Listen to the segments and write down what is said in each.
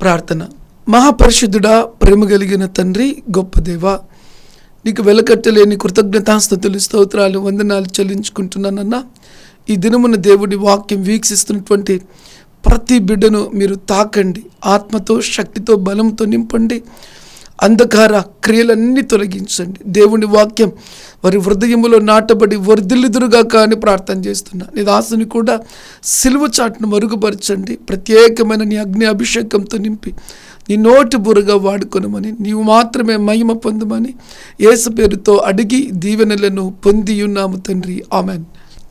ప్రార్థన. మహాపరిశుద్ధుడా ప్రేమ కలిగిన తండ్రి గొప్ప దేవ నీకు వెలకట్టలేని కృతజ్ఞతాస్థుతులు స్తోత్రాలు వందనాలు చెల్లించుకుంటున్నానన్నా ఈ దినమున దేవుడి వాక్యం వీక్షిస్తున్నటువంటి ప్రతి బిడ్డను మీరు తాకండి. ఆత్మతో శక్తితో బలంతో నింపండి. అంధకార క్రియలన్నీ తొలగించండి. దేవుని వాక్యం వారి హృదయములో నాటబడి వర్ధిల్లుదురుగా కానీ ప్రార్థన చేస్తున్నా. నీ దాసుని కూడా సిలువ చాటును మరుగుపరచండి. ప్రత్యేకమైన నీ అగ్ని అభిషేకంతో నింపి నీ నోటి బురగా వాడుకొనమని నీవు మాత్రమే మహిమ పొందమని యేసు పేరుతో అడిగి దీవెనలను పొంది ఉన్నాము తండ్రి. ఆమెన్.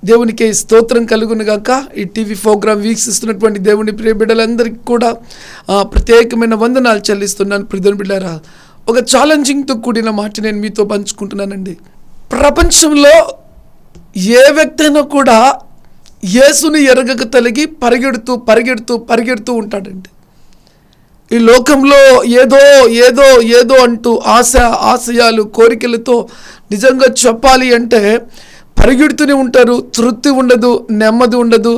దేవునికి స్తోత్రం కలుగునుగాక ఈ టీవీ ప్రోగ్రామ్ వీక్షిస్తున్నటువంటి దేవుని ప్రియ బిడ్డలందరికీ కూడా ప్రత్యేకమైన వందనాలు చెల్లిస్తున్నాను. ప్రిధుని బిడ్డారా ఒక ఛాలెంజింగ్తో కూడిన మాట నేను మీతో పంచుకుంటున్నానండి. ప్రపంచంలో ఏ వ్యక్తి అయినా కూడా యేసుని ఎరగక తలిగి పరిగెడుతూ పరిగెడుతూ పరిగెడుతూ ఉంటాడండి. ఈ లోకంలో ఏదో ఏదో ఏదో అంటూ ఆశ ఆశయాలు కోరికలతో నిజంగా చెప్పాలి అంటే పరిగెడుతూనే ఉంటారు తృప్తి ఉండదు నెమ్మది ఉండదు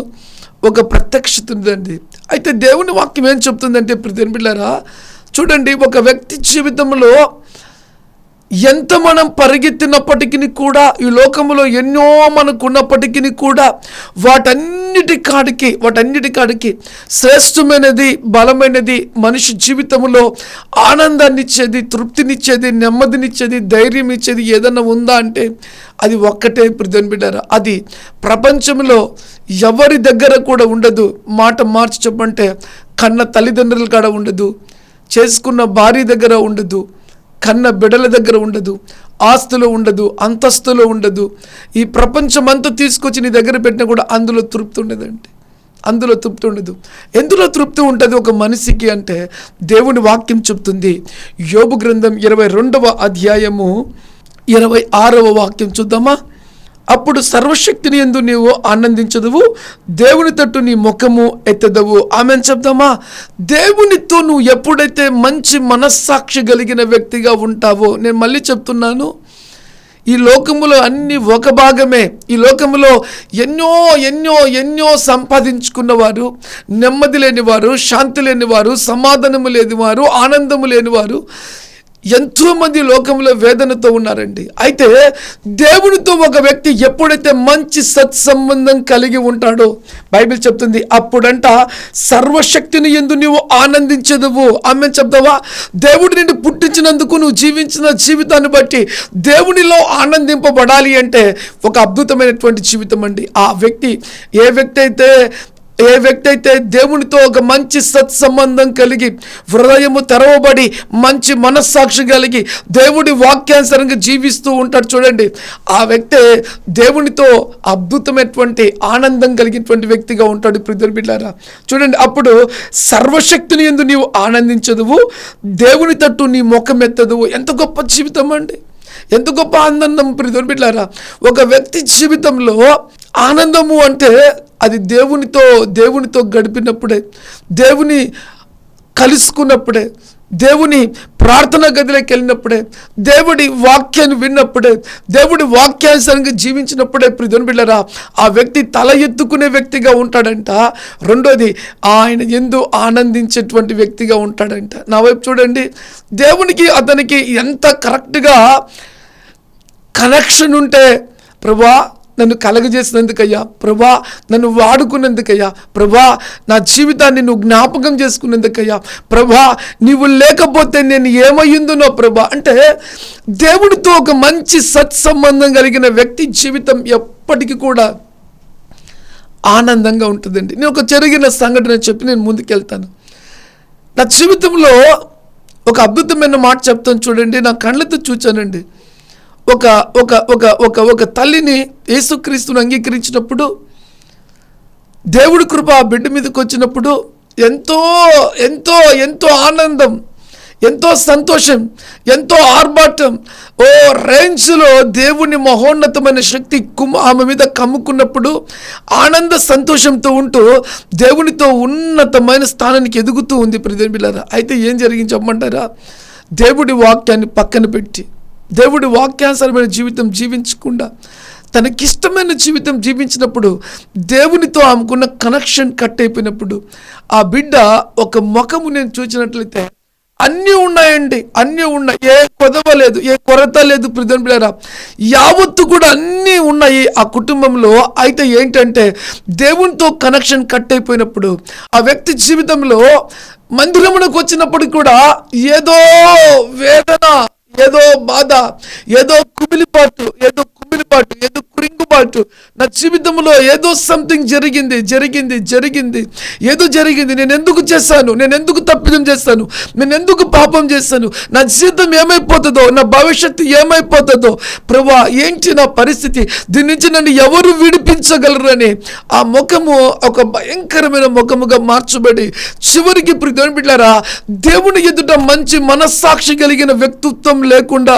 ఒక ప్రత్యక్షత ఉందండి అయితే దేవుని వాక్యం ఏం చెప్తుందంటే ప్రతి బిళ్ళారా చూడండి ఒక వ్యక్తి జీవితంలో ఎంత మనం పరిగెత్తినప్పటికీ కూడా ఈ లోకంలో ఎన్నో మనకు ఉన్నప్పటికీ కూడా వాటన్నిటి కాడికి వాటన్నిటి కాడికి శ్రేష్టమైనది బలమైనది మనిషి జీవితంలో ఆనందాన్ని ఇచ్చేది తృప్తినిచ్చేది నెమ్మదినిచ్చేది ధైర్యం ఇచ్చేది ఏదన్నా ఉందా అంటే అది ఒక్కటే ప్రధాన బిడ్డారా. అది ప్రపంచంలో ఎవరి దగ్గర కూడా ఉండదు. మాట మార్చి చెప్పంటే కన్న తల్లిదండ్రుల కాడ ఉండదు. చేసుకున్న భార్య దగ్గర ఉండదు. కన్న బిడల దగ్గర ఉండదు ఆస్తులో ఉండదు అంతస్తులో ఉండదు. ఈ ప్రపంచం అంతా తీసుకొచ్చి నీ దగ్గర పెట్టినా కూడా అందులో తృప్తి ఉండదండి. అందులో తృప్తి ఉండదు. ఎందులో తృప్తి ఉంటుంది ఒక మనిషికి అంటే దేవుని వాక్యం చెప్తుంది. యోబు గ్రంథం ఇరవై రెండవ అధ్యాయము ఇరవై ఆరవ వాక్యం చూద్దామా? అప్పుడు సర్వశక్తిని ఎందు నీవు ఆనందించదువు. దేవుని తట్టు నీ ముఖము ఎత్తదవు. ఆమె చెప్దామా? దేవునితో నువ్వు ఎప్పుడైతే మంచి మనస్సాక్షి కలిగిన వ్యక్తిగా ఉంటావో నేను మళ్ళీ చెప్తున్నాను ఈ లోకములో అన్ని ఒక భాగమే. ఈ లోకములో ఎన్నో ఎన్నో ఎన్నో సంపాదించుకున్నవారు నెమ్మది లేనివారు శాంతి లేనివారు సమాధానము లేనివారు ఆనందము లేనివారు ఎంతోమంది లోకంలో వేదనతో ఉన్నారండి. అయితే దేవునితో ఒక వ్యక్తి ఎప్పుడైతే మంచి సత్సంబంధం కలిగి ఉంటాడో బైబిల్ చెప్తుంది అప్పుడంట సర్వశక్తిని ఎందు నువ్వు ఆనందించదువు. ఆమె చెప్తావా? దేవుడు నిన్ను పుట్టించినందుకు నువ్వు జీవించిన జీవితాన్ని బట్టి దేవునిలో ఆనందింపబడాలి అంటే ఒక అద్భుతమైనటువంటి జీవితం అండి. ఆ వ్యక్తి ఏ వ్యక్తి అయితే ఏ వ్యక్తి అయితే దేవునితో ఒక మంచి సత్సంబంధం కలిగి హృదయము తెరవబడి మంచి మనస్సాక్షి కలిగి దేవుడి వాక్యానుసరంగా జీవిస్తూ ఉంటాడు చూడండి. ఆ వ్యక్తే దేవునితో అద్భుతమైనటువంటి ఆనందం కలిగినటువంటి వ్యక్తిగా ఉంటాడు ప్రిధులు బిడ్డారా. చూడండి అప్పుడు సర్వశక్తిని ఎందు నీవు ఆనందించదువు దేవుని తట్టు నీ ముఖం ఎత్తదువు ఎంత గొప్ప జీవితం అండి. ఎంత గొప్ప ఆనందం ప్రిధులు బిడ్డారా ఒక వ్యక్తి జీవితంలో ఆనందము అంటే అది దేవునితో దేవునితో గడిపినప్పుడే దేవుని కలుసుకున్నప్పుడే దేవుని ప్రార్థన గదిలోకి వెళ్ళినప్పుడే దేవుడి వాక్యాన్ని విన్నప్పుడే దేవుడి వాక్యానుసారంగా జీవించినప్పుడే ప్రిధుని బిళ్ళరా ఆ వ్యక్తి తల ఎత్తుకునే వ్యక్తిగా ఉంటాడంట. రెండోది ఆయన ఎందు ఆనందించేటువంటి వ్యక్తిగా ఉంటాడంట. నా వైపు చూడండి దేవునికి అతనికి ఎంత కరెక్ట్గా కనెక్షన్ ఉంటే ప్రభా నన్ను కలగజేసినందుకయ్యా ప్రభా నన్ను వాడుకున్నందుకయ్యా ప్రభా నా జీవితాన్ని నువ్వు జ్ఞాపకం చేసుకున్నందుకయ్యా ప్రభా నీవు లేకపోతే నేను ఏమయ్యిందునో ప్రభా. అంటే దేవుడితో ఒక మంచి సత్సంబంధం కలిగిన వ్యక్తి జీవితం ఎప్పటికీ కూడా ఆనందంగా ఉంటుందండి. నేను ఒక జరిగిన సంఘటన చెప్పి నేను ముందుకెళ్తాను. నా జీవితంలో ఒక అద్భుతమైన మాట చెప్తాను చూడండి నా కళ్ళతో చూచానండి. ఒక ఒక ఒక ఒక ఒక తల్లిని యేసుక్రీస్తుని అంగీకరించినప్పుడు దేవుడి కృప ఆ బిడ్డ మీదకి వచ్చినప్పుడు ఎంతో ఎంతో ఎంతో ఆనందం ఎంతో సంతోషం ఎంతో ఆర్భాటం ఓ రేంజ్లో దేవుని మహోన్నతమైన శక్తి కుమ్ ఆమె మీద కమ్ముకున్నప్పుడు ఆనంద సంతోషంతో ఉంటూ దేవునితో ఉన్నతమైన స్థానానికి ఎదుగుతూ ఉంది ప్రదేశ్ అయితే ఏం జరిగింది చెప్పమంటారా? దేవుడి వాక్యాన్ని పక్కన పెట్టి దేవుడి వాక్యానుసరమైన జీవితం జీవించకుండా తనకిష్టమైన జీవితం జీవించినప్పుడు దేవునితో ఆమెకున్న కనెక్షన్ కట్ అయిపోయినప్పుడు ఆ బిడ్డ ఒక ముఖము నేను చూసినట్లయితే అన్నీ ఉన్నాయండి అన్నీ ఉన్నాయి. ఏ కొదవ లేదు ఏ కొరత లేదు ప్రిధన్ బిళ్ళారా యావత్తు కూడా అన్నీ ఉన్నాయి ఆ కుటుంబంలో. అయితే ఏంటంటే దేవునితో కనెక్షన్ కట్ అయిపోయినప్పుడు ఆ వ్యక్తి జీవితంలో మందిరమునకు వచ్చినప్పుడు కూడా ఏదో వేదన ఏదో బాధ ఏదో కుమిలిపాటు ఏదో కుమిలిపాటు ఏదో కురింగుబాటు. నా జీవితంలో ఏదో సంథింగ్ జరిగింది జరిగింది జరిగింది. ఏదో జరిగింది నేను ఎందుకు చేశాను? నేను ఎందుకు తప్పిదం చేస్తాను నేను ఎందుకు పాపం చేస్తాను నా జీవితం ఏమైపోతుందో నా భవిష్యత్తు ఏమైపోతుందో ప్రభా ఏంటి నా పరిస్థితి? దీని నుంచి నన్ను ఎవరు విడిపించగలరని ఆ ముఖము ఒక భయంకరమైన ముఖముగా మార్చబడి చివరికి ప్రిధోని బిడ్డారా దేవుని ఎదుట మంచి మనస్సాక్షి కలిగిన వ్యక్తిత్వం లేకుండా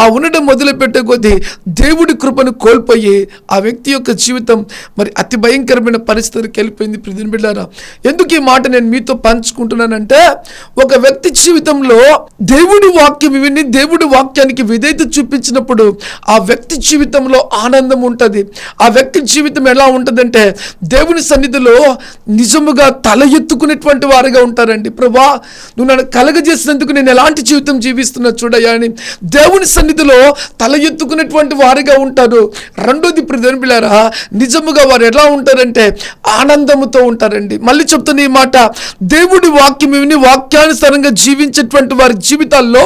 ఆ ఉండడం మొదలుపెట్టే కొద్దీ దేవుడి కృపను కోల్పోయి ఆ వ్యక్తి యొక్క జీవితం మరి అతి భయంకరమైన పరిస్థితికి వెళ్ళిపోయింది. ప్రతిని బిడ్డారా ఎందుకు ఈ మాట నేను మీతో పంచుకుంటున్నానంటే ఒక వ్యక్తి జీవితంలో దేవుడి వాక్యం విని దేవుడి వాక్యానికి విధేయత చూపించినప్పుడు ఆ వ్యక్తి జీవితంలో ఆనందం ఉంటుంది. ఆ వ్యక్తి జీవితం ఎలా ఉంటుందంటే దేవుని సన్నిధిలో నిజముగా తల ఎత్తుకునేటువంటి వారుగా ఉంటారండి. ప్రభా నువ్వు నన్ను కలగజేసినందుకు నేను ఎలాంటి జీవితం జీవిస్తున్నా చూడయా అని దేవుని సన్నిధిలో తల ఎత్తుకునేటువంటి వారిగా ఉంటారు రెండోది ప్రధాన నిజముగా వారు ఎలా ఉంటారంటే ఆనందముతో ఉంటారండి. మళ్ళీ చెప్తున్న ఈ మాట దేవుడి వాక్యం విని వాక్యానుసారంగా జీవించేటువంటి వారి జీవితాల్లో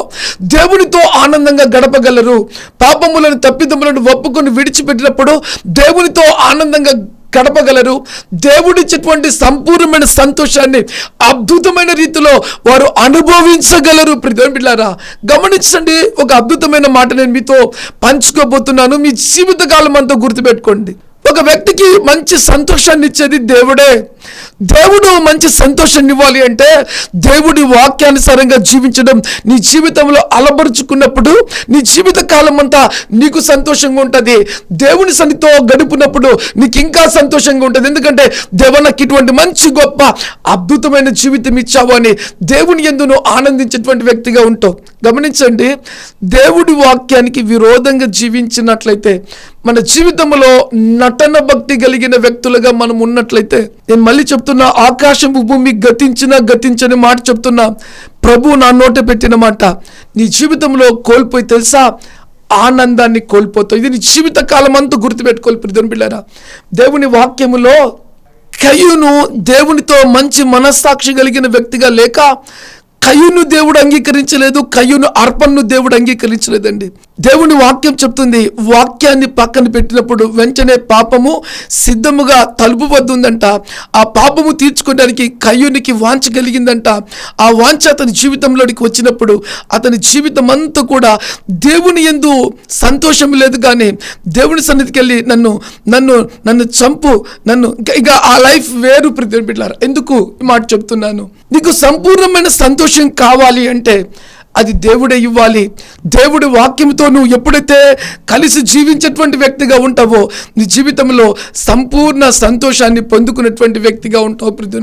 దేవునితో ఆనందంగా గడపగలరు. పాపములను తప్పిదములను ఒప్పుకొని విడిచిపెట్టినప్పుడు దేవునితో ఆనందంగా గడపగలరు. దేవుడిచ్చేటువంటి సంపూర్ణమైన సంతోషాన్ని అద్భుతమైన రీతిలో వారు అనుభవించగలరు. ప్రతిదిన బిడ్డారా గమనించండి. ఒక అద్భుతమైన మాట నేను మీతో పంచుకోబోతున్నాను. మీ జీవితకాలం అంతా గుర్తుపెట్టుకోండి. ఒక వ్యక్తికి మంచి సంతోషాన్ని ఇచ్చేది దేవుడే. దేవుడు మంచి సంతోషాన్ని ఇవ్వాలి అంటే దేవుడి వాక్యానుసారంగా జీవించడం నీ జీవితంలో అలబరుచుకున్నప్పుడు నీ జీవిత కాలం అంతా నీకు సంతోషంగా ఉంటుంది. దేవుని సన్నితో గడుపునప్పుడు నీకు ఇంకా సంతోషంగా ఉంటుంది. ఎందుకంటే దేవ నాకు ఇటువంటి మంచి గొప్ప అద్భుతమైన జీవితం ఇచ్చావు అని దేవుని ఎందు నువ్వు ఆనందించేటువంటి వ్యక్తిగా ఉంటావు. గమనించండి దేవుడి వాక్యానికి విరోధంగా జీవించినట్లయితే మన జీవితంలో నటన భక్తి కలిగిన వ్యక్తులుగా మనం ఉన్నట్లయితే నేను మళ్ళీ చెప్తున్నా ఆకాశం భూమి గతించిన గతించని మాట చెప్తున్నా ప్రభు నా నోట పెట్టిన మాట నీ జీవితంలో కోల్పోయి తెలుసా? ఆనందాన్ని కోల్పోతావు. ఇది నీ జీవిత కాలం అంతా గుర్తుపెట్టుకోవాలి ప్రిధుని దేవుని వాక్యములో కయ్యును దేవునితో మంచి మనస్సాక్షి కలిగిన వ్యక్తిగా లేక కయును దేవుడు అంగీకరించలేదు కయును అర్పణను దేవుడు అంగీకరించలేదండి. దేవుని వాక్యం చెప్తుంది. వాక్యాన్ని పక్కన పెట్టినప్పుడు వెంటనే పాపము సిద్ధముగా తలుపు వద్ద ఉందంట ఆ పాపము తీర్చుకోవడానికి కయ్యునికి వాంచ కలిగిందంట. ఆ వాంచ అతని జీవితంలోనికి వచ్చినప్పుడు అతని జీవితం అంతా కూడా దేవుని ఎందు సంతోషం లేదు కానీ దేవుని సన్నిధికి వెళ్ళి నన్ను నన్ను నన్ను చంపు నన్ను ఇక- ఆ లైఫ్ వేరు ప్రతిపిట్లారు ఎందుకు మాట చెప్తున్నాను? నీకు సంపూర్ణమైన సంతోషం కావాలి అంటే అది దేవుడే ఇవ్వాలి. దేవుడి వాక్యంతో నువ్వు ఎప్పుడైతే కలిసి జీవించేటువంటి వ్యక్తిగా ఉంటావో నీ జీవితంలో సంపూర్ణ సంతోషాన్ని పొందుకునేటువంటి వ్యక్తిగా ఉంటావు పృథ్వీ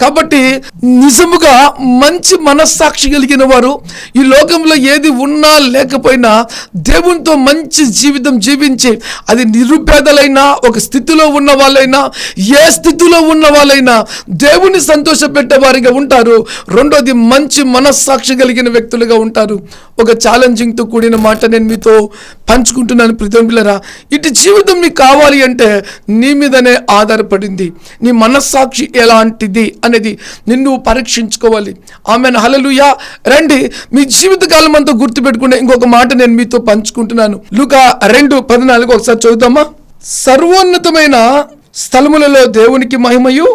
కాబట్టి నిజముగా మంచి మనస్సాక్షి కలిగిన వారు ఈ లోకంలో ఏది ఉన్నా లేకపోయినా దేవునితో మంచి జీవితం జీవించి అది నిరుపేదలైనా ఒక స్థితిలో ఉన్న వాళ్ళైనా ఏ స్థితిలో ఉన్న వాళ్ళైనా దేవుని సంతోషపెట్టే వారిగా ఉంటారు. రెండోది మంచి మనస్సాక్షి కలిగిన వ్యక్తి వ్యక్తులుగా ఉంటారు. ఒక ఛాలెంజింగ్తో కూడిన మాట నేను మీతో పంచుకుంటున్నాను ప్రతింపులరా ఇటు జీవితం నీకు కావాలి అంటే నీ మీదనే ఆధారపడింది. నీ మనస్సాక్షి ఎలాంటిది అనేది నిన్ను పరీక్షించుకోవాలి. ఆమె హలలుయా రండి. మీ జీవితకాలం అంతా గుర్తుపెట్టుకునే ఇంకొక మాట నేను మీతో పంచుకుంటున్నాను. లుక రెండు పద్నాలుగు ఒకసారి చదువుతామా సర్వోన్నతమైన స్థలములలో దేవునికి మహిమయు.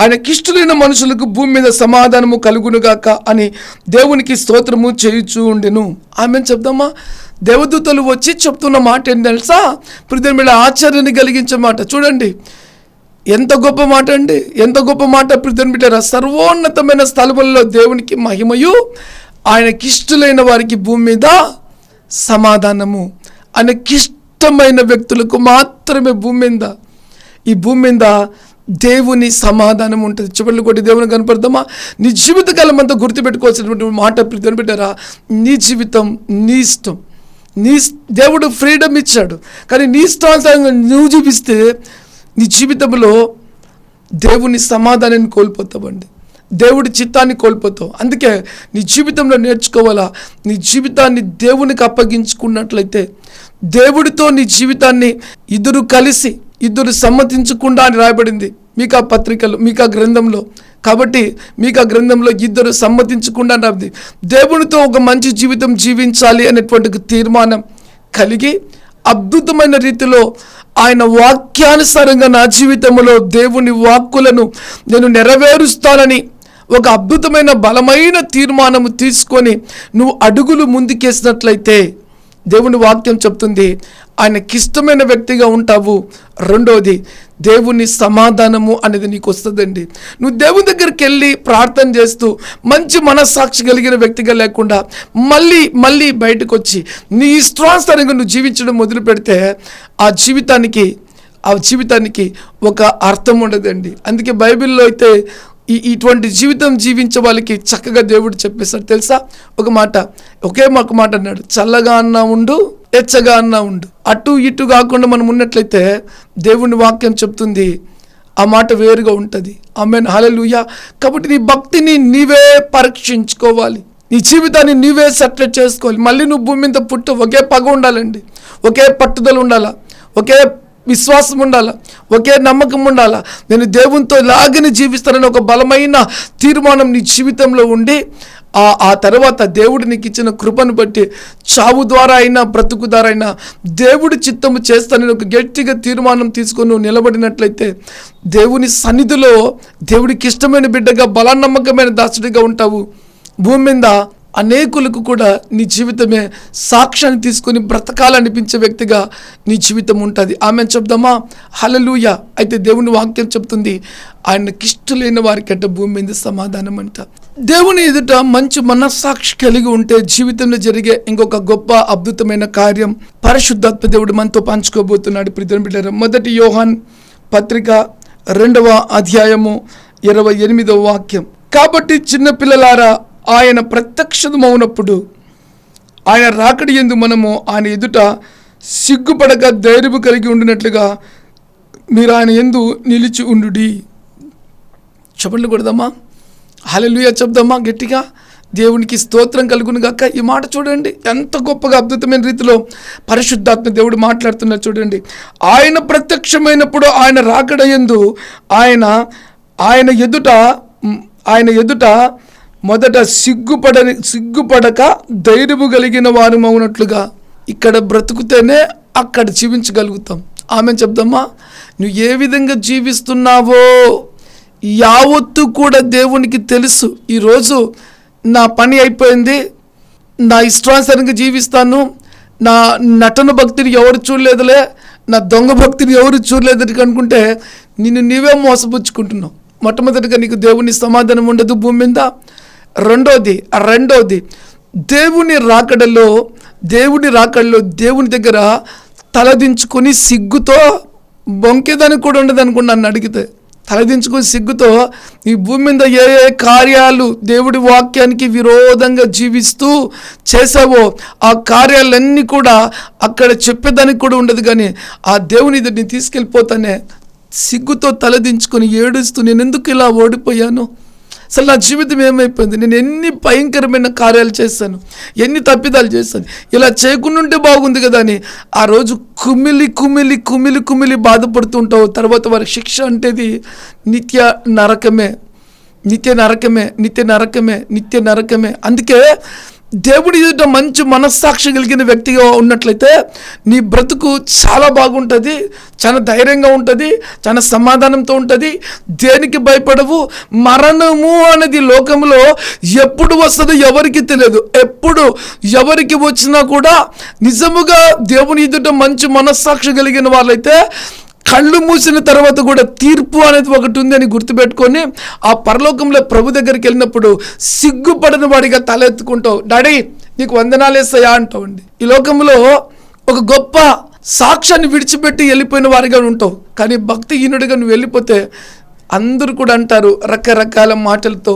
ఆయనకిష్టులైన మనుషులకు భూమి మీద సమాధానము కలుగునుగాక అని దేవునికి స్తోత్రము చేయుచూ ఉండెను. ఆమె చెప్దామా? దేవదూతలు వచ్చి చెప్తున్న మాట ఏంటి తెలుసా? పృథ్వీ మీద ఆశ్చర్యాన్ని కలిగించే మాట. చూడండి. ఎంత గొప్ప మాట అండి. ఎంత గొప్ప మాట ప్రితం బిడ్డారా సర్వోన్నతమైన స్థలములలో దేవునికి మహిమయు. ఆయనకిష్టులైన వారికి భూమి మీద సమాధానము. ఆయనకిష్టమైన వ్యక్తులకు మాత్రమే భూమి మీద. ఈ భూమి మీద దేవుని సమాధానం ఉంటుంది. చివరిలో కొట్టి దేవుని కనపడదామా నీ జీవితకాలం అంతా గుర్తుపెట్టుకోవాల్సినటువంటి మాట ప్రితం నీ జీవితం నీ ఇష్టం. నీ దేవుడు ఫ్రీడమ్ ఇచ్చాడు. కానీ నీ ఇష్టానుసారంగా నువ్వు చూపిస్తే నీ జీవితంలో దేవుని సమాధానాన్ని కోల్పోతావండి. దేవుడి చిత్తాన్ని కోల్పోతావు. అందుకే నీ జీవితంలో నేర్చుకోవాలా? నీ జీవితాన్ని దేవునికి అప్పగించుకున్నట్లయితే దేవుడితో నీ జీవితాన్ని ఇద్దరు కలిసి ఇద్దరు సమ్మతించకుండా అని రాయబడింది. మీకు ఆ పత్రికలు మీకు ఆ గ్రంథంలో. కాబట్టి మీకు ఆ గ్రంథంలో ఇద్దరు సమ్మతించకుండా నాది దేవునితో ఒక మంచి జీవితం జీవించాలి అనేటువంటి తీర్మానం కలిగి అద్భుతమైన రీతిలో ఆయన వాక్యానుసారంగా నా జీవితంలో దేవుని వాక్కులను నేను నెరవేరుస్తానని ఒక అద్భుతమైన బలమైన తీర్మానము తీసుకొని నువ్వు అడుగులు ముందుకేసినట్లయితే దేవుని వాక్యం చెప్తుంది ఆయనకిష్టమైన వ్యక్తిగా ఉంటావు. రెండోది దేవుని సమాధానము అనేది నీకు వస్తుందండి. నువ్వు దేవుని దగ్గరికి వెళ్ళి ప్రార్థన చేస్తూ మంచి మనస్సాక్షి కలిగిన వ్యక్తిగా లేకుండా మళ్ళీ మళ్ళీ బయటకు వచ్చి నీ ఇష్టానుసారంగా నువ్వు జీవించడం మొదలు పెడితే ఆ జీవితానికి ఆ జీవితానికి ఒక అర్థం ఉండదండి. అందుకే బైబిల్లో అయితే ఈ ఇటువంటి జీవితం జీవించే వాళ్ళకి చక్కగా దేవుడు చెప్పేశాడు. తెలుసా? ఒక మాట ఒకే ఒక మాట అన్నాడు. చల్లగా అన్నా ఉండు ఎచ్చగా అన్నా ఉండు. అటు ఇటు కాకుండా మనం ఉన్నట్లయితే దేవుని వాక్యం చెప్తుంది ఆ మాట వేరుగా ఉంటుంది. ఆమెన్. హల్లెలూయా. కాబట్టి నీ భక్తిని నీవే పరీక్షించుకోవాలి. నీ జీవితాన్ని నీవే సెటిల్ చేసుకోవాలి. మళ్ళీ నువ్వు భూమి మీద పుట్టు ఒకే పగ ఉండాలండి. ఒకే పట్టుదల ఉండాలా? ఒకే విశ్వాసం ఉండాలా? ఒకే నమ్మకం ఉండాలా? నేను దేవునితో లాగని జీవిస్తానని ఒక బలమైన తీర్మానం నీ జీవితంలో ఉండి ఆ ఆ తర్వాత దేవుడు నీకు ఇచ్చిన కృపను బట్టి చావు ద్వారా అయినా బ్రతుకు ద్వారా అయినా దేవుడి చిత్తము చేస్తానని ఒక గట్టిగా తీర్మానం తీసుకొని నువ్వు నిలబడినట్లయితే దేవుని సన్నిధిలో దేవుడికి ఇష్టమైన బిడ్డగా బలనమ్మకమైన దాసుడిగా ఉంటావు. భూమి మీద అనేకులకు కూడా నీ జీవితమే సాక్ష్యాన్ని తీసుకొని బ్రతకాలనిపించే వ్యక్తిగా నీ జీవితం ఉంటుంది. ఆమె చెప్దామా? హలలుయ అయితే దేవుని వాక్యం చెప్తుంది ఆయనకి ఇష్టలేని వారికంటే భూమి మీద సమాధానం అంట. దేవుని ఎదుట మంచి మనస్సాక్షి కలిగి ఉంటే జీవితంలో జరిగే ఇంకొక గొప్ప అద్భుతమైన కార్యం పరిశుద్ధాత్మ దేవుడు మనతో పంచుకోబోతున్నాడు. ప్రితం బిడ్డారు మొదటి యోహాన్ పత్రిక రెండవ అధ్యాయము ఇరవై ఎనిమిదవ వాక్యం. కాబట్టి చిన్నపిల్లలారా ఆయన ప్రత్యక్షమవునప్పుడు ఆయన రాకడి ఎందు మనము ఆయన ఎదుట సిగ్గుపడక ధైర్యము కలిగి ఉండినట్లుగా మీరు ఆయన ఎందు నిలిచి ఉండుడి. చెప్పండి కొడదామా? హలలుయ చెప్దామా గట్టిగా? దేవునికి స్తోత్రం కలుగును గాక. ఈ మాట చూడండి ఎంత గొప్పగా అద్భుతమైన రీతిలో పరిశుద్ధాత్మ దేవుడు మాట్లాడుతున్నారు చూడండి. ఆయన ప్రత్యక్షమైనప్పుడు ఆయన రాకడయందు ఆయన ఆయన ఎదుట ఆయన ఎదుట మొదట సిగ్గుపడని సిగ్గుపడక ధైర్యము కలిగిన వారు అవునట్లుగా ఇక్కడ బ్రతుకుతేనే అక్కడ జీవించగలుగుతాం. ఆమె చెప్దమ్మా నువ్వు ఏ విధంగా జీవిస్తున్నావో యావత్తు కూడా దేవునికి తెలుసు. ఈరోజు నా పని అయిపోయింది నా ఇష్టానుసారంగా జీవిస్తాను. నా నటన భక్తిని ఎవరు చూడలేదులే నా దొంగ భక్తిని ఎవరు చూడలేదు అనుకుంటే నిన్ను నీవే మోసపుచ్చుకుంటున్నావు. మొట్టమొదటిగా నీకు దేవుని సమాధానం ఉండదు భూమి మీద. రెండోది రెండోది దేవుని రాకడలో దేవుని రాకడలో దేవుని దగ్గర తలదించుకొని సిగ్గుతో బొంకేదానికి కూడా ఉండదు అనుకున్నా నన్ను అడిగితే. తలదించుకొని సిగ్గుతో ఈ భూమి మీద ఏ ఏ కార్యాలు దేవుడి వాక్యానికి విరోధంగా జీవిస్తూ చేసావో ఆ కార్యాలన్నీ కూడా అక్కడ చెప్పేదానికి కూడా ఉండదు కానీ ఆ దేవుని దగ్గర తీసుకెళ్ళిపోతానే సిగ్గుతో తలదించుకొని ఏడుస్తూ నేను ఎందుకు ఇలా ఓడిపోయాను? అసలు నా జీవితం ఏమైపోయింది? నేను ఎన్ని భయంకరమైన కార్యాలు చేశాను? ఎన్ని తప్పిదాలు చేశాను? ఇలా చేయకుండా ఉంటే బాగుంది కదా అని ఆ రోజు కుమిలి కుమిలి కుమిలి కుమిలి బాధపడుతుంటావు తర్వాత వారి శిక్ష అంటేది నిత్య నరకమే. నిత్య నరకమే నిత్య నరకమే నిత్య నరకమే. అందుకే దేవుడి ఎదుట మంచి మనస్సాక్షి కలిగిన వ్యక్తిగా ఉన్నట్లయితే నీ బ్రతుకు చాలా బాగుంటుంది చాలా ధైర్యంగా ఉంటుంది చాలా సమాధానంతో ఉంటుంది. దేనికి భయపడవు? మరణము అనేది లోకంలో ఎప్పుడు వస్తుందో ఎవరికి తెలియదు. ఎప్పుడు ఎవరికి వచ్చినా కూడా నిజముగా దేవుని ఎదుట మంచి మనస్సాక్షి కలిగిన వాళ్ళైతే కళ్ళు మూసిన తర్వాత కూడా తీర్పు అనేది ఒకటి ఉంది అని గుర్తుపెట్టుకొని ఆ పరలోకంలో ప్రభు దగ్గరికి వెళ్ళినప్పుడు సిగ్గుపడిన వాడిగా తలెత్తుకుంటావు. డాడీ నీకు వందనాలేస్తాయా అంటావండి ఈ లోకంలో ఒక గొప్ప సాక్ష్యాన్ని విడిచిపెట్టి వెళ్ళిపోయిన వారిగా ఉంటావు. కానీ భక్తిహీనుడిగా నువ్వు వెళ్ళిపోతే అందరూ కూడా అంటారు రకరకాల మాటలతో.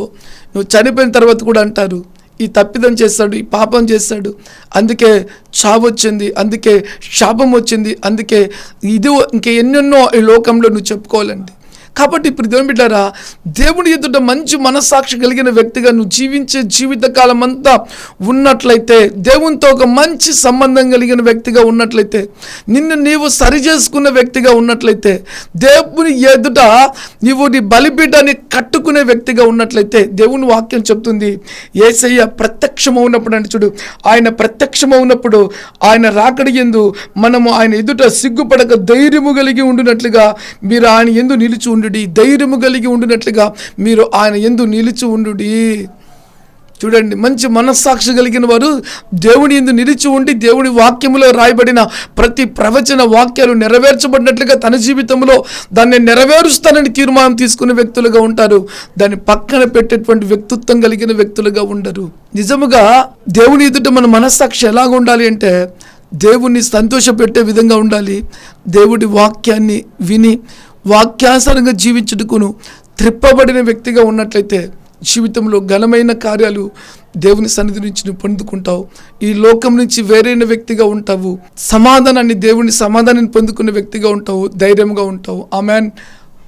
నువ్వు చనిపోయిన తర్వాత కూడా అంటారు ఈ తప్పిదం చేస్తాడు ఈ పాపం చేస్తాడు. అందుకే చావు వచ్చింది అందుకే శాపం వచ్చింది అందుకే ఇది ఇంక ఎన్నెన్నో ఈ లోకంలో నువ్వు చెప్పుకోవాలండి. కాబట్టి ఇప్పుడు దేవుని బిడ్డారా దేవుని ఎదుట మంచి మనస్సాక్షి కలిగిన వ్యక్తిగా నువ్వు జీవించే జీవితకాలం అంతా ఉన్నట్లయితే దేవునితో ఒక మంచి సంబంధం కలిగిన వ్యక్తిగా ఉన్నట్లయితే నిన్ను నీవు సరి చేసుకున్న వ్యక్తిగా ఉన్నట్లయితే దేవుని ఎదుట నీవు నీ బలిపీఠాన్ని కట్టుకునే వ్యక్తిగా ఉన్నట్లయితే దేవుని వాక్యం చెప్తుంది. ఏసయ్య ప్రత్యక్షమవునప్పుడు అంటే చూడు ఆయన ప్రత్యక్షమవునప్పుడు ఆయన రాకడి ఎందు మనము ఆయన ఎదుట సిగ్గుపడక ధైర్యము కలిగి ఉండినట్లుగా మీరు ఆయన ఎందు నిలిచి ఉండు ధైర్యము కలిగి ఉండినట్లుగా మీరు ఆయన ఎందు నిలిచి ఉండు చూడండి మంచి మనస్సాక్షి కలిగిన వారు దేవుని ఎందు నిలిచి ఉండి దేవుని వాక్యములో రాయబడిన ప్రతి ప్రవచన వాక్యాలు నెరవేర్చబడినట్లుగా తన జీవితంలో దాన్ని నెరవేరుస్తానని తీర్మానం తీసుకునే వ్యక్తులుగా ఉంటారు. దాన్ని పక్కన పెట్టేటువంటి వ్యక్తిత్వం కలిగిన వ్యక్తులుగా ఉండరు. నిజముగా దేవుని ఎదుట మన మనస్సాక్షి ఎలాగ ఉండాలి అంటే దేవుణ్ణి సంతోషపెట్టే విధంగా ఉండాలి. దేవుడి వాక్యాన్ని విని వాక్యానుసారంగా జీవించుటకును త్రిప్పబడిన వ్యక్తిగా ఉన్నట్లయితే జీవితంలో ఘనమైన కార్యాలు దేవుని సన్నిధి నుంచి నువ్వు పొందుకుంటావు. ఈ లోకం నుంచి వేరైన వ్యక్తిగా ఉంటావు. సమాధానాన్ని దేవుని సమాధానాన్ని పొందుకున్న వ్యక్తిగా ఉంటావు. ధైర్యంగా ఉంటావు. ఆమెన్.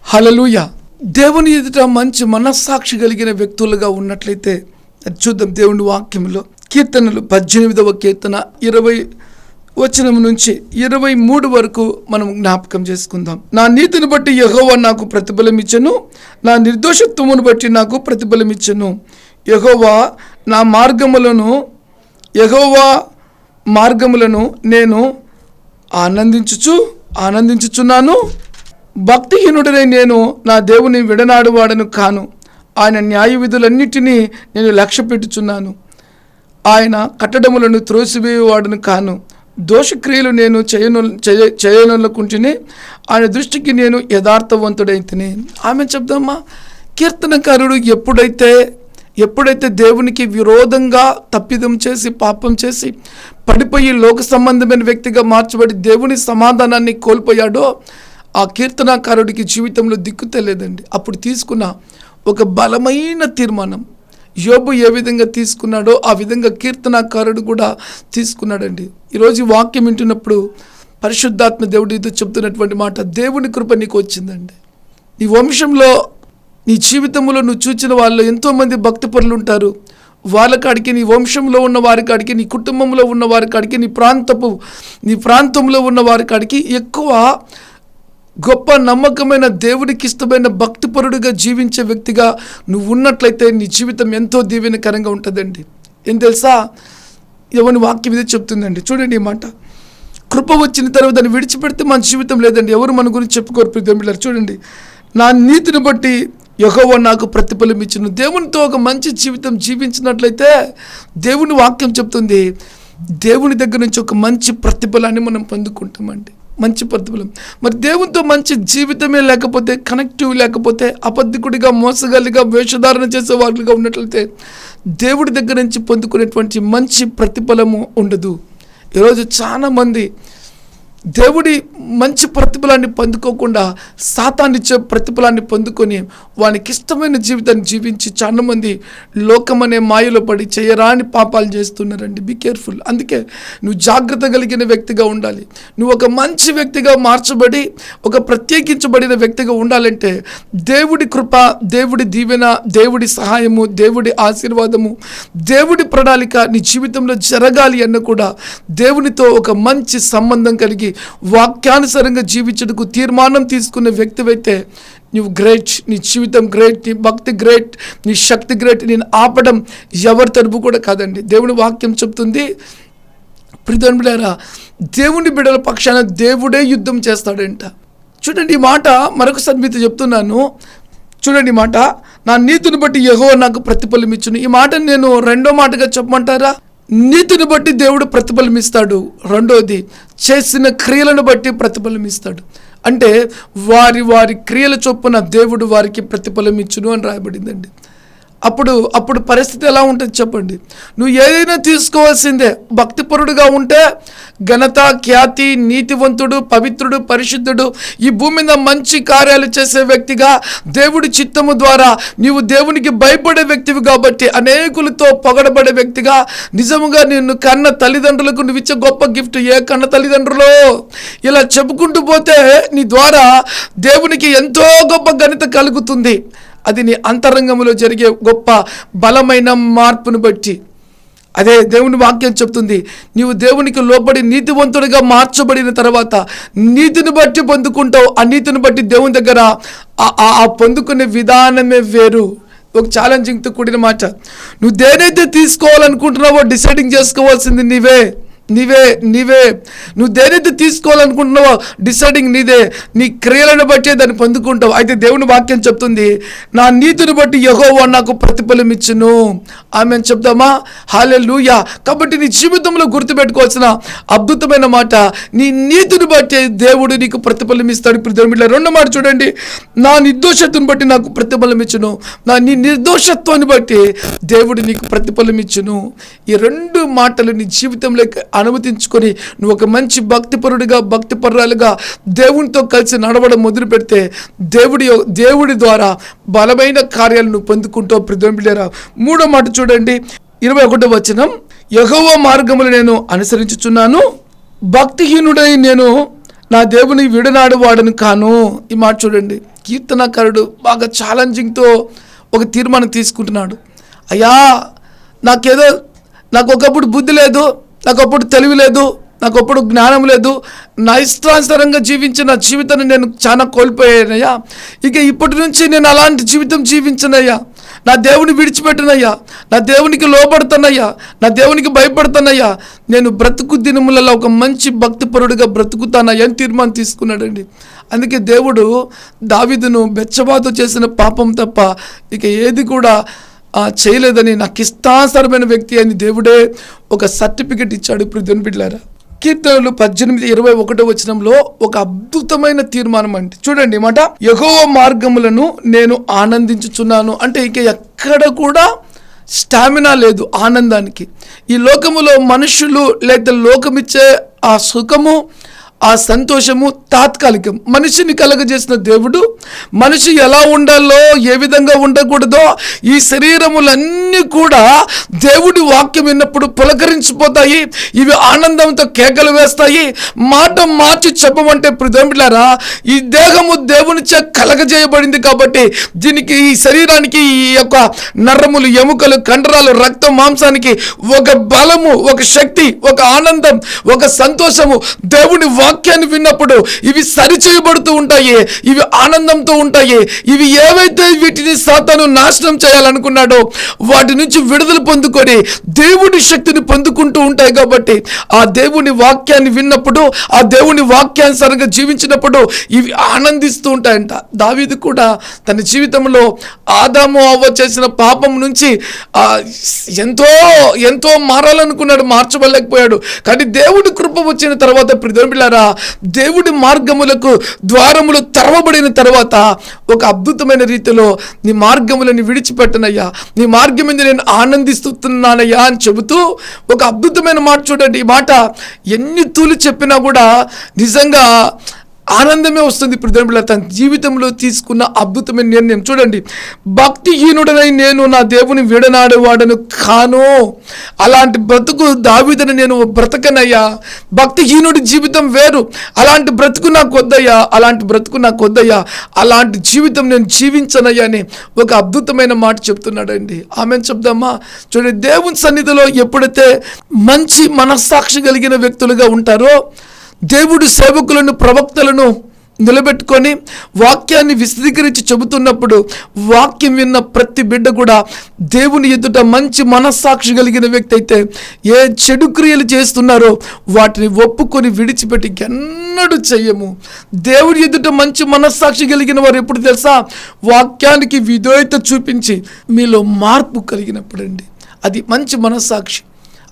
హలలుయ దేవుని ఎదుట మంచి మనస్సాక్షి కలిగిన వ్యక్తులుగా ఉన్నట్లయితే చూద్దాం దేవుని వాక్యంలో కీర్తనలు పద్దెనిమిదవ కీర్తన ఇరవై వచనం నుంచి ఇరవై మూడు వరకు మనం జ్ఞాపకం చేసుకుందాం. నా నీతిని బట్టి యహోవా నాకు ప్రతిఫలం ఇచ్చను. నా నిర్దోషత్వమును బట్టి నాకు ప్రతిఫలం ఇచ్చను. యహోవా నా మార్గములను యహోవా మార్గములను నేను ఆనందించుచు ఆనందించుచున్నాను. భక్తిహీనుడనే నేను నా దేవుని విడనాడువాడను కాను. ఆయన న్యాయ విధులన్నిటినీ నేను లక్ష్య పెట్టుచున్నాను ఆయన కట్టడములను త్రోసివేయవాడను కాను. దోషక్రియలు నేను చేయను చేయ చేయనుకుంటుని ఆయన దృష్టికి నేను యథార్థవంతుడైతేనే. ఆమె చెప్దామా కీర్తనకారుడు ఎప్పుడైతే ఎప్పుడైతే దేవునికి విరోధంగా తప్పిదం చేసి పాపం చేసి పడిపోయి లోక సంబంధమైన వ్యక్తిగా మార్చబడి దేవుని సమాధానాన్ని కోల్పోయాడో ఆ కీర్తనాకారుడికి జీవితంలో దిక్కు తెలియదండి. అప్పుడు తీసుకున్న ఒక బలమైన తీర్మానం. యోబు ఏ విధంగా తీసుకున్నాడో ఆ విధంగా కీర్తనాకారుడు కూడా తీసుకున్నాడండి. ఈరోజు వాక్యం వింటున్నప్పుడు పరిశుద్ధాత్మ దేవుడితో చెప్తున్నటువంటి మాట దేవుని కృప నీకు వచ్చిందండి. నీ వంశంలో నీ జీవితంలో నువ్వు చూచిన వాళ్ళు ఎంతోమంది భక్తి పరులు ఉంటారు వాళ్ళ కాడికి నీ వంశంలో ఉన్న వారి కాడికి నీ కుటుంబంలో ఉన్న వారి కాడికి నీ ప్రాంతపు నీ ప్రాంతంలో ఉన్న వారి కాడికి ఎక్కువ గొప్ప నమ్మకమైన దేవుడికి ఇష్టమైన భక్తిపరుడుగా జీవించే వ్యక్తిగా నువ్వు ఉన్నట్లయితే నీ జీవితం ఎంతో దీవెనకరంగా ఉంటుందండి. ఏం తెలుసా? ఎవరి వాక్యం ఇదే చెప్తుందండి. చూడండి ఈ మాట. కృప వచ్చిన తర్వాత దాన్ని విడిచిపెడితే మన జీవితం లేదండి. ఎవరు మన గురించి చెప్పుకోరు ప్రియమిళ్ళారు చూడండి. నా నీతిని బట్టి యహోవ నాకు ప్రతిఫలం ఇచ్చిన దేవునితో ఒక మంచి జీవితం జీవించినట్లయితే దేవుని వాక్యం చెప్తుంది. దేవుని దగ్గర నుంచి ఒక మంచి ప్రతిఫలాన్ని మనం పొందుకుంటామండి. మంచి ప్రతిఫలం. మరి దేవునితో మంచి జీవితమే లేకపోతే కనెక్టివ్ లేకపోతే అబద్ధికుడిగా మోసగాలిగా వేషధారణ చేసే వాళ్ళుగా ఉన్నట్లయితే దేవుడి దగ్గర నుంచి పొందుకునేటువంటి మంచి ప్రతిఫలము ఉండదు. ఈరోజు చాలామంది దేవుడి మంచి ప్రతిఫలాన్ని పొందుకోకుండా సాతాన్నిచ్చే ప్రతిఫలాన్ని పొందుకొని వానికి ఇష్టమైన జీవితాన్ని జీవించి చాలా మంది లోకం అనే మాయలో పడి చేయరాని పాపాలు చేస్తున్నారండి. బీ కేర్ఫుల్ అందుకే నువ్వు జాగ్రత్త కలిగిన వ్యక్తిగా ఉండాలి. నువ్వు ఒక మంచి వ్యక్తిగా మార్చబడి ఒక ప్రత్యేకించబడిన వ్యక్తిగా ఉండాలంటే దేవుడి కృప దేవుడి దీవెన దేవుడి సహాయము దేవుడి ఆశీర్వాదము దేవుడి ప్రణాళిక నీ జీవితంలో జరగాలి అన్న కూడా దేవునితో ఒక మంచి సంబంధం కలిగి వాక్యానుసారంగా జీవించడానికి తీర్మానం తీసుకున్న వ్యక్తివైతే నువ్వు గ్రేట్ నీ జీవితం గ్రేట్ నీ భక్తి గ్రేట్ నీ శక్తి గ్రేట్ నేను ఆపడం ఎవరి తరపు కూడా కాదండి. దేవుని వాక్యం చెప్తుంది ప్రిధన్ బిడ్డారా దేవుని బిడ్డల పక్షాన దేవుడే యుద్ధం చేస్తాడంట. చూడండి ఈ మాట మరొకసారి మీతో చెప్తున్నాను. చూడండి మాట నా నీతిని బట్టి యహో నాకు ప్రతిఫలం ఇచ్చును ఈ మాట నేను రెండో మాటగా చెప్పమంటారా? నీతిని బట్టి దేవుడు ప్రతిఫలం ఇస్తాడు రెండోది చేసిన క్రియలను బట్టి ప్రతిఫలం ఇస్తాడు అంటే వారి వారి క్రియల చొప్పున దేవుడు వారికి ప్రతిఫలం ఇచ్చును అని రాయబడిందండి. అప్పుడు అప్పుడు పరిస్థితి ఎలా ఉంటుంది చెప్పండి. నువ్వు ఏదైనా తీసుకోవాల్సిందే. భక్తిపరుడుగా ఉంటే ఘనత ఖ్యాతి నీతివంతుడు పవిత్రుడు పరిశుద్ధుడు ఈ భూమి మీద మంచి కార్యాలు చేసే వ్యక్తిగా దేవుడి చిత్తము ద్వారా నీవు దేవునికి భయపడే వ్యక్తివి కాబట్టి అనేకులతో పొగడబడే వ్యక్తిగా నిజముగా నిన్ను కన్న తల్లిదండ్రులకు నువ్వు ఇచ్చే గొప్ప గిఫ్ట్ ఏ కన్న తల్లిదండ్రులు? ఇలా చెప్పుకుంటూ పోతే నీ ద్వారా దేవునికి ఎంతో గొప్ప ఘనత కలుగుతుంది. అది నీ అంతరంగంలో జరిగే గొప్ప బలమైన మార్పును బట్టి. అదే దేవుని వాక్యం చెప్తుంది నీవు దేవునికి లోబడి నీతివంతుడిగా మార్చబడిన తర్వాత నీతిని బట్టి పొందుకుంటావు ఆ నీతిని బట్టి దేవుని దగ్గర ఆ- ఆ ఆ పొందుకునే విధానమే వేరు. ఒక ఛాలెంజింగ్తో కూడిన మాట. నువ్వు దేనైతే తీసుకోవాలనుకుంటున్నావో డిసైడింగ్ చేసుకోవాల్సింది నీవే. నీవే నీవే. నువ్వు దేనైతే తీసుకోవాలనుకుంటున్నావో డిసైడింగ్ నీదే. నీ క్రియలను బట్టే దాన్ని పొందుకుంటావు. అయితే దేవుని వాక్యం చెప్తుంది నా నీతిని బట్టి యహోవా నాకు ప్రతిఫలం ఇచ్చును. ఆమె చెప్దామా? హాలే లూయా కాబట్టి నీ జీవితంలో గుర్తుపెట్టుకోవాల్సిన అద్భుతమైన మాట నీ నీతిని బట్టి దేవుడు నీకు ప్రతిఫలం ఇస్తాడు. ఇప్పుడు దేవుని రెండో మాట చూడండి. నా నిర్దోషతను బట్టి నాకు ప్రతిఫలం ఇచ్చును. నా నీ నిర్దోషత్వాన్ని బట్టి దేవుడు నీకు ప్రతిఫలం ఇచ్చును. ఈ రెండు మాటలు నీ జీవితంలో అనుమతించుకొని నువ్వు ఒక మంచి భక్తిపరుడిగా భక్తిపరురాలుగా దేవునితో కలిసి నడవడం మొదలు పెడితే దేవుడి దేవుడి ద్వారా బలమైన కార్యాలను పొందుకుంటూ పొందుకుంటావు. మూడో మాట చూడండి. ఇరవై ఒకటో వచనం. యహోవ మార్గములు నేను అనుసరించుచున్నాను. భక్తిహీనుడై నేను నా దేవుని విడనాడు వాడను కాను. ఈ మాట చూడండి. కీర్తనకారుడు బాగా ఛాలెంజింగ్తో ఒక తీర్మానం తీసుకుంటున్నాడు. అయ్యా నాకేదో నాకు ఒకప్పుడు బుద్ధి లేదు. నాకు అప్పుడు తెలివి లేదు నాకు అప్పుడు జ్ఞానం లేదు. నా ఇష్టానుసారంగా జీవించిన జీవితాన్ని నేను చాలా కోల్పోయానయ్యా. ఇక ఇప్పటి నుంచి నేను అలాంటి జీవితం జీవించనయ్యా. నా దేవుని విడిచిపెట్టనయ్యా. నా దేవునికి లోపడుతున్నయ్యా నా దేవునికి భయపడతానయ్యా. నేను బ్రతుకు దినములలో ఒక మంచి భక్తిపరుడిగా బ్రతుకుతానయ్యా అని తీర్మానం తీసుకున్నాడండి. అందుకే దేవుడు దావిదును బెచ్చబాతో చేసిన పాపం తప్ప ఇక ఏది కూడా చేయలేదని నాకు ఇష్టాసరమైన వ్యక్తి అని దేవుడే ఒక సర్టిఫికెట్ ఇచ్చాడు ఇప్పుడు దేవుని బిడ్డలారా. కీర్తనలు పద్దెనిమిది ఇరవై ఒకటో వచనంలో ఒక అద్భుతమైన తీర్మానం అంటే చూడండి మాట ఎగవ మార్గములను నేను ఆనందించుచున్నాను. అంటే ఇక ఎక్కడ కూడా స్టామినా లేదు ఆనందానికి. ఈ లోకములో మనుషులు లేదా లోకమిచ్చే ఆ సుఖము ఆ సంతోషము తాత్కాలికం. మనిషిని కలగజేసిన దేవుడు మనిషి ఎలా ఉండాలో ఏ విధంగా ఉండకూడదో ఈ శరీరములన్నీ కూడా దేవుడి వాక్యం విన్నప్పుడు పులకరించిపోతాయి ఇవి ఆనందంతో కేకలు వేస్తాయి. మాట మార్చి చెప్పమంటే ప్రజమిలారా ఈ దేహము దేవునిచే కలగజేయబడింది కాబట్టి దీనికి ఈ శరీరానికి ఈ యొక్క నరములు ఎముకలు కండరాలు రక్తం మాంసానికి ఒక బలము ఒక శక్తి ఒక ఆనందం ఒక సంతోషము దేవుని వాక్యాన్ని విన్నప్పుడు ఇవి సరిచేయబడుతూ ఉంటాయి ఇవి ఆనందంతో ఉంటాయి ఇవి ఏవైతే వీటిని సాతాను నాశనం చేయాలనుకున్నాడో వాటి నుంచి విడుదల పొందుకొని దేవుని శక్తిని పొందుకుంటూ ఉంటాయి కాబట్టి ఆ దేవుని వాక్యాన్ని విన్నప్పుడు ఆ దేవుని వాక్యానుసారంగా జీవించినప్పుడు ఇవి ఆనందిస్తూ ఉంటాయంట. దావీది కూడా తన జీవితంలో ఆదాము అవ్వ చేసిన పాపం నుంచి ఎంతో ఎంతో మారాలనుకున్నాడు మార్చబడలేకపోయాడు. కానీ దేవుడి కృప వచ్చిన తర్వాత ప్రిదమిలారా దేవుడి మార్గములకు ద్వారములు తెరవబడిన తర్వాత ఒక అద్భుతమైన రీతిలో నీ మార్గములను విడిచిపెట్టనయ్యా. నీ మార్గం మీద నేను ఆనందిస్తున్నానయ్యా అని చెబుతూ ఒక అద్భుతమైన మాట చూడండి. ఈ మాట ఎన్ని తూలు చెప్పినా కూడా నిజంగా ఆనందమే వస్తుంది ఇప్పుడు తన జీవితంలో తీసుకున్న అద్భుతమైన నిర్ణయం. చూడండి భక్తిహీనుడనై నేను నా దేవుని విడనాడేవాడను కాను. అలాంటి బ్రతుకు దావిదని నేను బ్రతకనయ్యా. భక్తిహీనుడి జీవితం వేరు. అలాంటి బ్రతుకు నాకు వద్దయ్యా. అలాంటి బ్రతుకు నాకు వద్దయ్యా. అలాంటి జీవితం నేను జీవించనయ్యా అని ఒక అద్భుతమైన మాట చెప్తున్నాడండి. ఆమె చెప్దామా? చూడండి దేవుని సన్నిధిలో ఎప్పుడైతే మంచి మనస్సాక్షి కలిగిన వ్యక్తులుగా ఉంటారో దేవుడు సేవకులను ప్రవక్తలను నిలబెట్టుకొని వాక్యాన్ని విశదీకరించి చెబుతున్నప్పుడు వాక్యం విన్న ప్రతి బిడ్డ కూడా దేవుని ఎదుట మంచి మనస్సాక్షి కలిగిన వ్యక్తి అయితే ఏ చెడు క్రియలు చేస్తున్నారో వాటిని ఒప్పుకొని విడిచిపెట్టి ఎన్నడూ చెయ్యము. దేవుని ఎదుట మంచి మనస్సాక్షి కలిగిన వారు ఎప్పుడు తెలుసా? వాక్యానికి విధేయత చూపించి మీలో మార్పు కలిగినప్పుడండి. అది మంచి మనస్సాక్షి.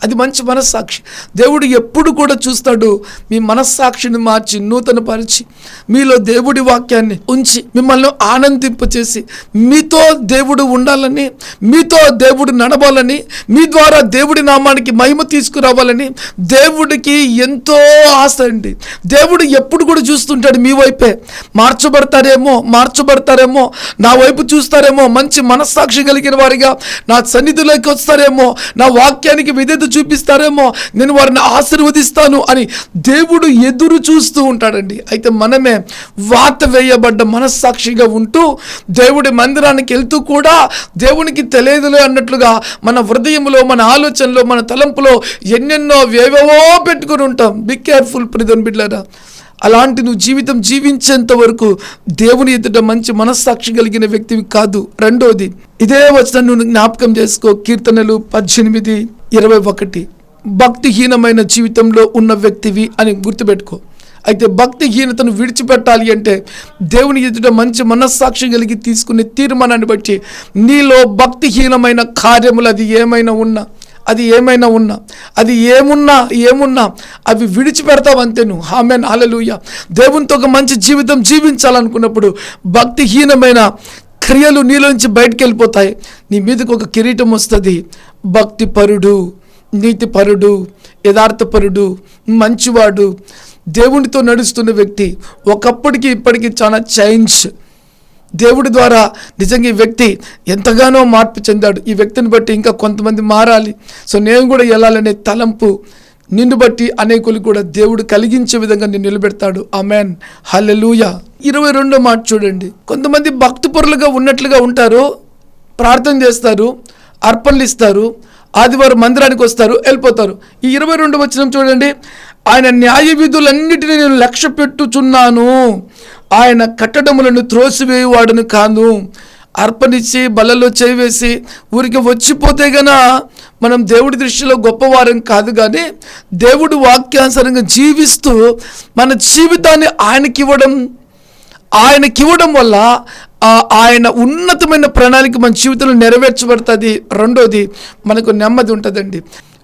అది మంచి మనస్సాక్షి. దేవుడు ఎప్పుడు కూడా చూస్తాడు మీ మనస్సాక్షిని మార్చి నూతన పరిచి మీలో దేవుడి వాక్యాన్ని ఉంచి మిమ్మల్ని ఆనందింపచేసి మీతో దేవుడు ఉండాలని మీతో దేవుడు నడవాలని మీ ద్వారా దేవుడి నామానికి మహిమ తీసుకురావాలని దేవుడికి ఎంతో ఆశ అండి. దేవుడు ఎప్పుడు కూడా చూస్తుంటాడు మీ వైపే. మార్చబడతారేమో మార్చబడతారేమో నా వైపు చూస్తారేమో మంచి మనస్సాక్షి కలిగిన వారిగా నా సన్నిధిలోకి వస్తారేమో నా వాక్యానికి చూపిస్తారేమో నేను వారిని ఆశీర్వదిస్తాను అని దేవుడు ఎదురు చూస్తూ ఉంటాడండి. అయితే మనమే వాత వేయబడ్డ మనస్సాక్షిగా ఉంటూ దేవుడి మందిరానికి వెళ్తూ కూడా దేవునికి తెలియదులే అన్నట్లుగా మన హృదయంలో మన ఆలోచనలో మన తలంపులో ఎన్నెన్నో వేవేవో పెట్టుకుని ఉంటాం. బి కేర్ఫుల్ ప్రిధన్ బిడ్లరా అలాంటి నువ్వు జీవితం జీవించేంత వరకు దేవుని ఎదుట మంచి మనస్సాక్షి కలిగిన వ్యక్తివి కాదు. రెండోది ఇదే వచనం నువ్వు జ్ఞాపకం చేసుకో. కీర్తనలు పద్దెనిమిది ఇరవై ఒకటి. భక్తిహీనమైన జీవితంలో ఉన్న వ్యక్తివి అని గుర్తుపెట్టుకో. అయితే భక్తిహీనతను విడిచిపెట్టాలి అంటే దేవుని ఎదుట మంచి మనస్సాక్షి కలిగి తీసుకునే తీర్మానాన్ని బట్టి నీలో భక్తిహీనమైన కార్యములు అది ఏమైనా ఉన్నా అది ఏమైనా ఉన్నా అది ఏమున్నా ఏమున్నా అవి విడిచిపెడతావు అంతే నువ్వు హామెన్ అలలుయ దేవునితో ఒక మంచి జీవితం జీవించాలనుకున్నప్పుడు భక్తిహీనమైన క్రియలు నీలోంచి బయటికి వెళ్ళిపోతాయి నీ మీదకి ఒక కిరీటం వస్తుంది. భక్తిపరుడు నీతిపరుడు యథార్థపరుడు మంచివాడు దేవునితో నడుస్తున్న వ్యక్తి ఒకప్పటికి ఇప్పటికీ చాలా చేంజ్ దేవుడి ద్వారా నిజంగా ఈ వ్యక్తి ఎంతగానో మార్పు చెందాడు. ఈ వ్యక్తిని బట్టి ఇంకా కొంతమంది మారాలి. సో నేను కూడా వెళ్ళాలనే తలంపు నిన్ను బట్టి అనేకులు కూడా దేవుడు కలిగించే విధంగా నేను నిలబెడతాడు. ఆ మ్యాన్ హలెలూయ ఇరవై రెండో మాట చూడండి. కొంతమంది భక్తిపరులుగా ఉన్నట్లుగా ఉంటారు. ప్రార్థన చేస్తారు. అర్పణలు ఇస్తారు ఆదివారం మందిరానికి వస్తారు. వెళ్ళిపోతారు. ఈ ఇరవై రెండు వచ్చిన చూడండి. ఆయన న్యాయ విధులన్నిటిని నేను లక్ష్య పెట్టుచున్నాను ఆయన కట్టడములను త్రోసివేయువాడును కాను. అర్పణిచ్చి బలలో చేవేసి ఊరికి వచ్చిపోతే గన మనం దేవుడి దృష్టిలో గొప్పవారం కాదు కానీ దేవుడు వాక్యానుసారంగా జీవిస్తూ మన జీవితాన్ని ఆయనకి ఇవ్వడం ఆయనకి ఇవ్వడం వల్ల ఆయన ఉన్నతమైన ప్రణాళిక మన జీవితంలో నెరవేర్చబడుతుంది. రెండోది మనకు నెమ్మది ఉంటుందండి.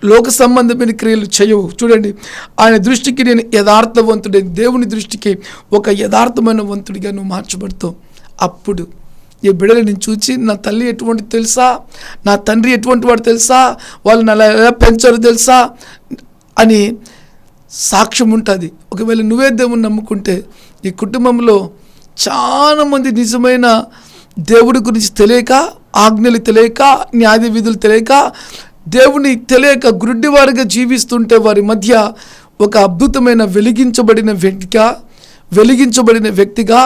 లోక సంబంధమైన క్రియలు చేయవు చూడండి ఆయన దృష్టికి నేను యథార్థవంతుడే దేవుని దృష్టికి ఒక యథార్థమైన వంతుడిగా నువ్వు మార్చబడతావు. అప్పుడు ఈ బిడ్డలు నేను చూచి నా తల్లి ఎటువంటి తెలుసా? నా తండ్రి ఎటువంటి వాడు తెలుసా? వాళ్ళు నన్ను ఎలా పెంచారో తెలుసా? అని సాక్ష్యం ఉంటుంది. ఒకవేళ నువ్వే దేవుని నమ్ముకుంటే ఈ కుటుంబంలో చాలామంది నిజమైన దేవుడి గురించి తెలియక ఆజ్ఞలు తెలియక న్యాయ విధులు తెలియక దేవుని తెలియక గుడ్డివారిగా జీవిస్తుంటే వారి మధ్య ఒక అద్భుతమైన వెలిగించబడిన వ్యక్తిగా వెలిగించబడిన వ్యక్తిగా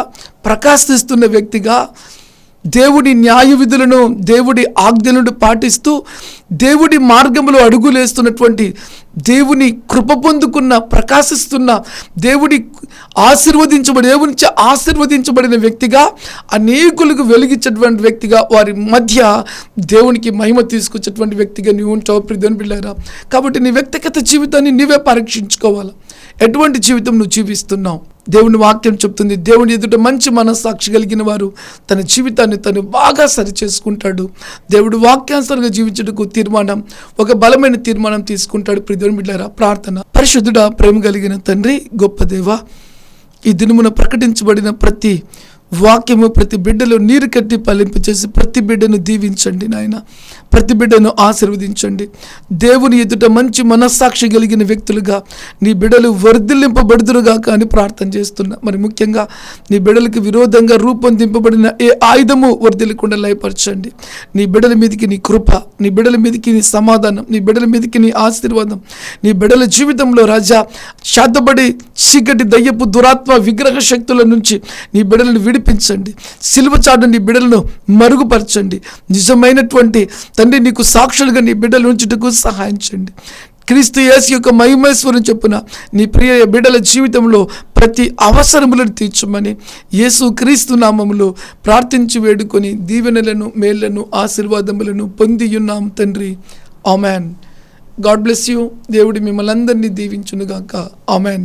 ప్రకాశిస్తున్న వ్యక్తిగా దేవుడి న్యాయ విధులను దేవుడి ఆజ్ఞలను పాటిస్తూ దేవుడి మార్గంలో అడుగులేస్తున్నటువంటి దేవుని కృప పొందుకున్న ప్రకాశిస్తున్న దేవుడి ఆశీర్వదించబడి దేవుని ఆశీర్వదించబడిన వ్యక్తిగా అనేకులకు వెలిగించేటువంటి వ్యక్తిగా వారి మధ్య దేవునికి మహిమ తీసుకొచ్చేటువంటి వ్యక్తిగా నీవు ఉంటావు ప్రిధన్ పిల్లారా కాబట్టి నీ వ్యక్తిగత జీవితాన్ని నీవే పరీక్షించుకోవాలి. ఎటువంటి జీవితం నువ్వు జీవిస్తున్నావు? దేవుని వాక్యం చెప్తుంది. దేవుని ఎదుట మంచి మనస్సాక్షి కలిగిన వారు తన జీవితాన్ని తను బాగా సరి చేసుకుంటాడు దేవుడు వాక్యానుసారంగా జీవించడానికి తీర్మానం ఒక బలమైన తీర్మానం తీసుకుంటాడు. ప్రిధుని బిడ్డారా ప్రార్థన. పరిశుద్ధుడా ప్రేమ కలిగిన తండ్రి గొప్ప దేవ ఈ దినమున ప్రకటించబడిన ప్రతి వాక్యము ప్రతి బిడ్డలో నీరు కట్టి పలింపు చేసి ప్రతి బిడ్డను దీవించండి నాయన. ప్రతి బిడ్డను ఆశీర్వదించండి. దేవుని ఎదుట మంచి మనస్సాక్షి కలిగిన వ్యక్తులుగా నీ బిడ్డలు వర్ధిల్లింపబడుదురుగా కానీ ప్రార్థన చేస్తున్నా. మరి ముఖ్యంగా నీ బిడ్డలకు విరోధంగా రూపొందింపబడిన ఏ ఆయుధము వర్ధిల్లకుండా లయపరచండి. నీ బిడ్డల మీదకి నీ కృప నీ బిడ్డల మీదకి నీ సమాధానం నీ బిడ్డల మీదకి నీ ఆశీర్వాదం నీ బిడ్డల జీవితంలో రాజా శాతబడి చీకటి దయ్యపు దురాత్మ విగ్రహ శక్తుల నుంచి నీ బిడ్డలను నడిపించండి సిలువ చాటు నీ బిడ్డలను మరుగుపరచండి. నిజమైనటువంటి తండ్రి నీకు సాక్షులుగా నీ బిడ్డలు ఉంచుటకు సహాయించండి. క్రీస్తు యేసు యొక్క మహిమేశ్వరం చెప్పున నీ ప్రియ బిడ్డల జీవితంలో ప్రతి అవసరములను తీర్చమని యేసు క్రీస్తు నామములో ప్రార్థించి వేడుకొని దీవెనలను మేళ్ళను ఆశీర్వాదములను పొందియున్నాం తండ్రి. ఆమెన్. God bless you. దేవుడి మిమ్మల్ని అందరినీ దీవించునుగాక. ఆమెన్.